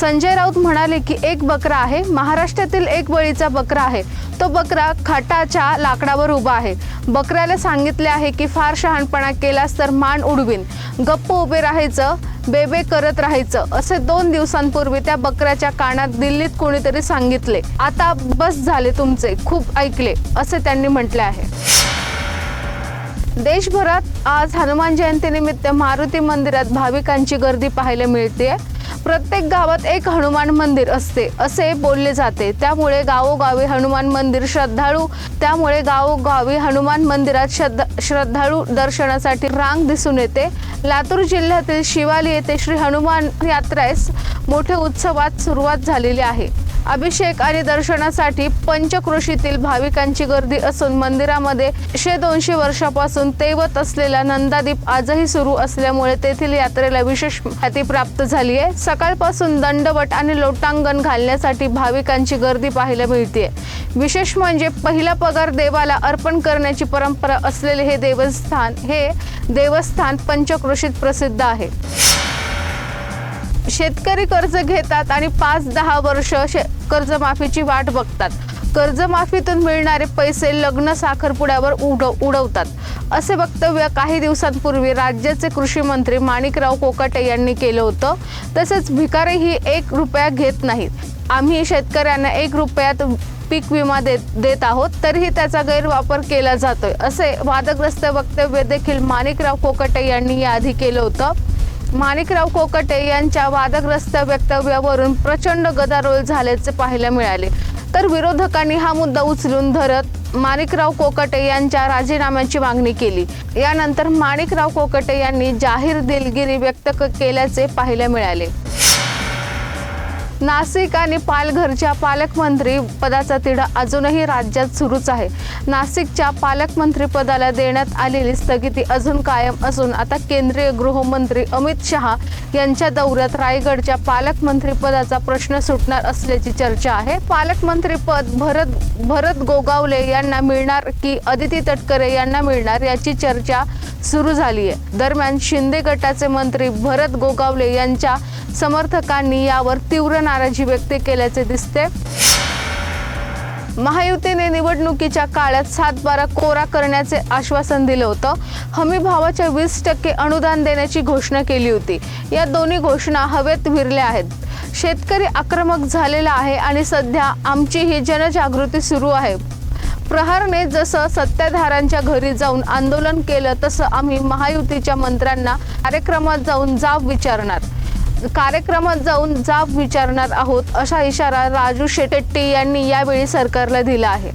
संजय राऊत म्हणाले की एक बकरा आहे. महाराष्ट्रातील एक बळीचा बकरा आहे. तो बकरा खाटाच्या लाकडावर उभा आहे. बकऱ्याला सांगितले आहे की फार शहाणपणा केलास तर मान उडवीन. गप्प उभे राहायचं बेबे करत राहायचं असे दोन दिवसांपूर्वी त्या बकऱ्याच्या कानात दिल्लीत कोणीतरी सांगितले. आता बस झाले तुमचे खूप ऐकले असे त्यांनी म्हटले आहे. देशभरात आज हनुमान जयंतीनिमित्त मारुती मंदिरात भाविकांची गर्दी पाहायला मिळते प्रत्येक गावात एक हनुमान मंदिर असते असे बोलले जाते. त्यामुळे गावोगावी हनुमान मंदिर श्रद्धाळू त्यामुळे गावोगावी हनुमान मंदिरात श्रद्धा श्रद्धाळू दर्शनासाठी रांग दिसून येते. लातूर जिल्ह्यातील शिवाली येथे श्री हनुमान यात्रेस मोठ्या उत्सवात सुरुवात झालेली आहे. अभिषेक आणि दर्शनासाठी पंचक्रोशीतील भाविकांची गर्दी असून मंदिरामध्ये शे दोनशे वर्षापासून तेवत असलेला नंदादीप आजही सुरू असल्यामुळे तेथील यात्रेला विशेष ख्याती प्राप्त झाली आहे. सकाळपासून दंडवट आणि लोटांगण घालण्यासाठी भाविकांची गर्दी पाहायला मिळते विशेष म्हणजे पहिला पगार देवाला अर्पण करण्याची परंपरा असलेले हे देवस्थान हे देवस्थान पंचक्रोशीत प्रसिद्ध आहे. शेतकरी कर्ज घेतात आणि पाच दहा वर्ष शे कर्जमाफीची वाट बघतात. कर्जमाफीतून मिळणारे पैसे लग्न साखरपुड्यावर उडव उडवतात. असे वक्तव्य काही दिवसांपूर्वी राज्याचे कृषी मंत्री माणिकराव कोकाटे यांनी केलं होतं. तसेच भिकारीही एक रुपया घेत नाहीत. आम्ही शेतकऱ्यांना एक रुपयात पीक विमा देत देत आहोत तरीही त्याचा गैरवापर केला जातोय असे वादग्रस्त वक्तव्य देखील माणिकराव कोकाटे यांनी याआधी केलं होतं. माणिकराव कोकटे यांच्या वादग्रस्त वक्तव्यावरून प्रचंड गदारोळ झाल्याचे पाहायला मिळाले. तर विरोधकांनी हा मुद्दा उचलून धरत माणिकराव कोकटे यांच्या राजीनाम्याची मागणी केली. यानंतर माणिकराव कोकटे यांनी जाहीर दिलगिरी व्यक्त क- केल्याचे पाहायला मिळाले. नाशिक आणि पालघरच्या पालकमंत्री पदाचा तिढा अजूनही राज्यात सुरूच आहे. नाशिकच्या पालकमंत्री पदाला देण्यात आलेली स्थगिती अजून कायम असून आता केंद्रीय गृहमंत्री अमित शहा यांच्या दौऱ्यात रायगडच्या पालकमंत्री पदाचा प्रश्न सुटणार असल्याची चर्चा आहे. पालकमंत्री पद भरत भरत गोगावले यांना मिळणार की अदिती तटकरे यांना मिळणार याची चर्चा सुरू झाली आहे. दरम्यान शिंदे गटाचे मंत्री भरत गोगावले यांच्या समर्थकांनी यावर तीव्र नाराजी व्यक्त केल्याचे दिसते. महायुतीने निवडणुकीच्या काळात सातबारा कोरा करण्याचे आश्वासन दिलं होतं. हमी भावाच्या वीस टक्के अनुदान देण्याची घोषणा केली होती. या दोन्ही घोषणा हवेत विरल्या आहेत. शेतकरी आक्रमक झालेला आहे आणि सध्या आमची ही जनजागृती सुरू आहे. प्रहारने जसं सत्ताधाऱ्यांच्या घरी जाऊन आंदोलन केलं तसं आम्ही महायुतीच्या मंत्र्यांना कार्यक्रमात जाऊन जाब विचारणार कार्यक्रमात जाऊन जाब विचारणार आहोत असा इशारा राजू शेट्टी यांनी यावेळी सरकारला दिला आहे.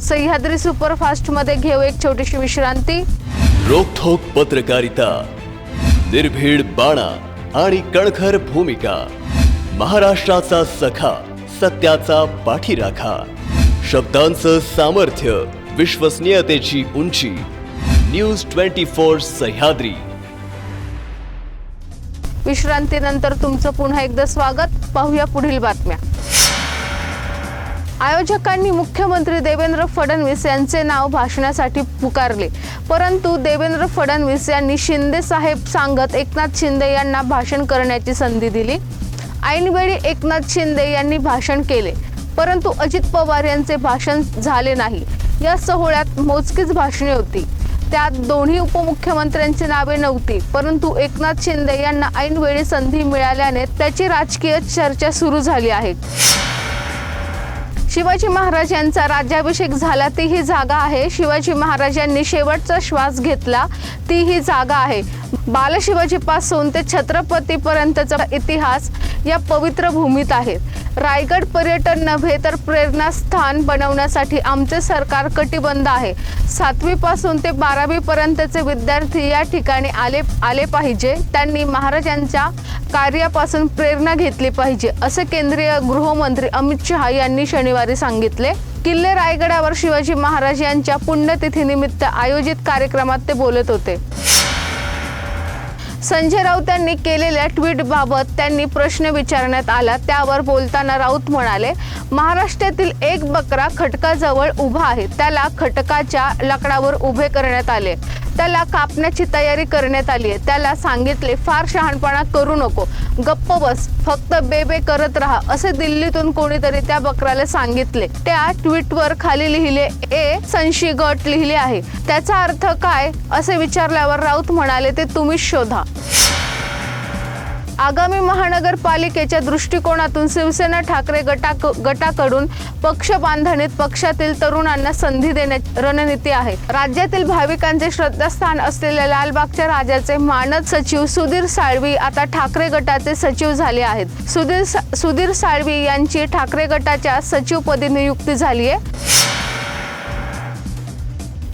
सह्याद्री सुपरफास्टमध्ये घेऊ एक छोटीशी विश्रांती. रोखोक पत्रकारिता निर्भीड बाणा आणि कणखर भूमिका महाराष्ट्राचा सखा. सत्याचा पाठीराखा. शब्दांचं सामर्थ्य विश्वसनीयतेची उंची. News twenty four Sahyadri. विश्रांतीनंतर तुमचं पुन्हा एकदा स्वागत. पाहूया पुढील बातम्या. आयोजकांनी मुख्यमंत्री देवेंद्र फडणवीस यांचे नाव भाषणासाठी पुकारले. परंतु देवेंद्र फडणवीस यांनी शिंदे साहेब सांगत एकनाथ शिंदे यांना भाषण करण्याची संधी दिली. ऐनवेळी एकनाथ शिंदे यांनी भाषण केले. परंतु अजित पवार यांचे भाषण झाले नाही. या सोहळ्यात मोजकीच भाषणे होती. त्यात दोन्ही उपमुख्यमंत्र्यांची नावे नव्हती. परंतु एकनाथ शिंदे यांना ऐनवेळी संधी मिळाल्याने त्याची राजकीय चर्चा सुरू झाली आहे. शिवाजी महाराज यांचा राज्याभिषेक झाला ती ही जागा आहे. शिवाजी महाराजांनी शेवटचा श्वास घेतला ती ही जागा आहे. बालशिवाजीपासून ते छत्रपतीपर्यंतचा इतिहास या पवित्र भूमीत आहे. रायगड पर्यटन नव्हे तर प्रेरणास्थान बनवण्यासाठी आमचे सरकार कटिबंध आहे. सातवीपासून ते बारावीपर्यंतचे विद्यार्थी या ठिकाणी आले आले पाहिजे. त्यांनी महाराजांच्या कार्यापासून प्रेरणा घेतली पाहिजे असे केंद्रीय गृहमंत्री अमित शहा यांनी शनिवार सांगितले किल्ले रायगडावर शिवाजी महाराज यांच्या पुण्यतिथीनिमित्त आयोजित कार्यक्रमात ते बोलत होते. संजय राऊत यांनी केलेल्या ट्विटबाबत त्यांनी प्रश्न विचारण्यात आला त्यावर बोलताना राऊत म्हणाले महाराष्ट्रातील एक बकरा खटकाजवळ उभा आहे त्याला खटकाच्या लाकडावर उभे करण्यात आले. त्याला कापण्याची तयारी करण्यात आली आहे. त्याला सांगितले फार शहाणपणा करू नको. गप्प बस. फक्त बेबे करत राहा. असे दिल्लीतून कोणीतरी त्या बकराला सांगितले. त्या ट्विटवर खाली लिहिले ए संशी गट लिहिले आहे. त्याचा अर्थ काय? असे विचारल्यावर राऊत म्हणाले ते तुम्हीच शोधा. आगामी महानगरपालिकेच्या दृष्टिकोनातून शिवसेना ठाकरे गटा गटाकडून पक्ष बांधणीत पक्षातील तरुणांना संधी देण्याची रणनीती आहे. राज्यातील भाविकांचे श्रद्धास्थान असलेल्या लालबागच्या राजाचे मानद सचिव सुधीर साळवी आता ठाकरे गटाचे सचिव झाले आहेत. सुधीर सा- सुधीर साळवी यांची ठाकरे गटाच्या सचिवपदी नियुक्ती झाली आहे.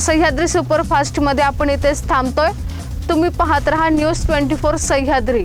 सह्याद्री सुपरफास्टमध्ये आपण इथेच थांबतोय. तुम्ही पाहत रहा न्यूज ट्वेंटी फोर सह्याद्री.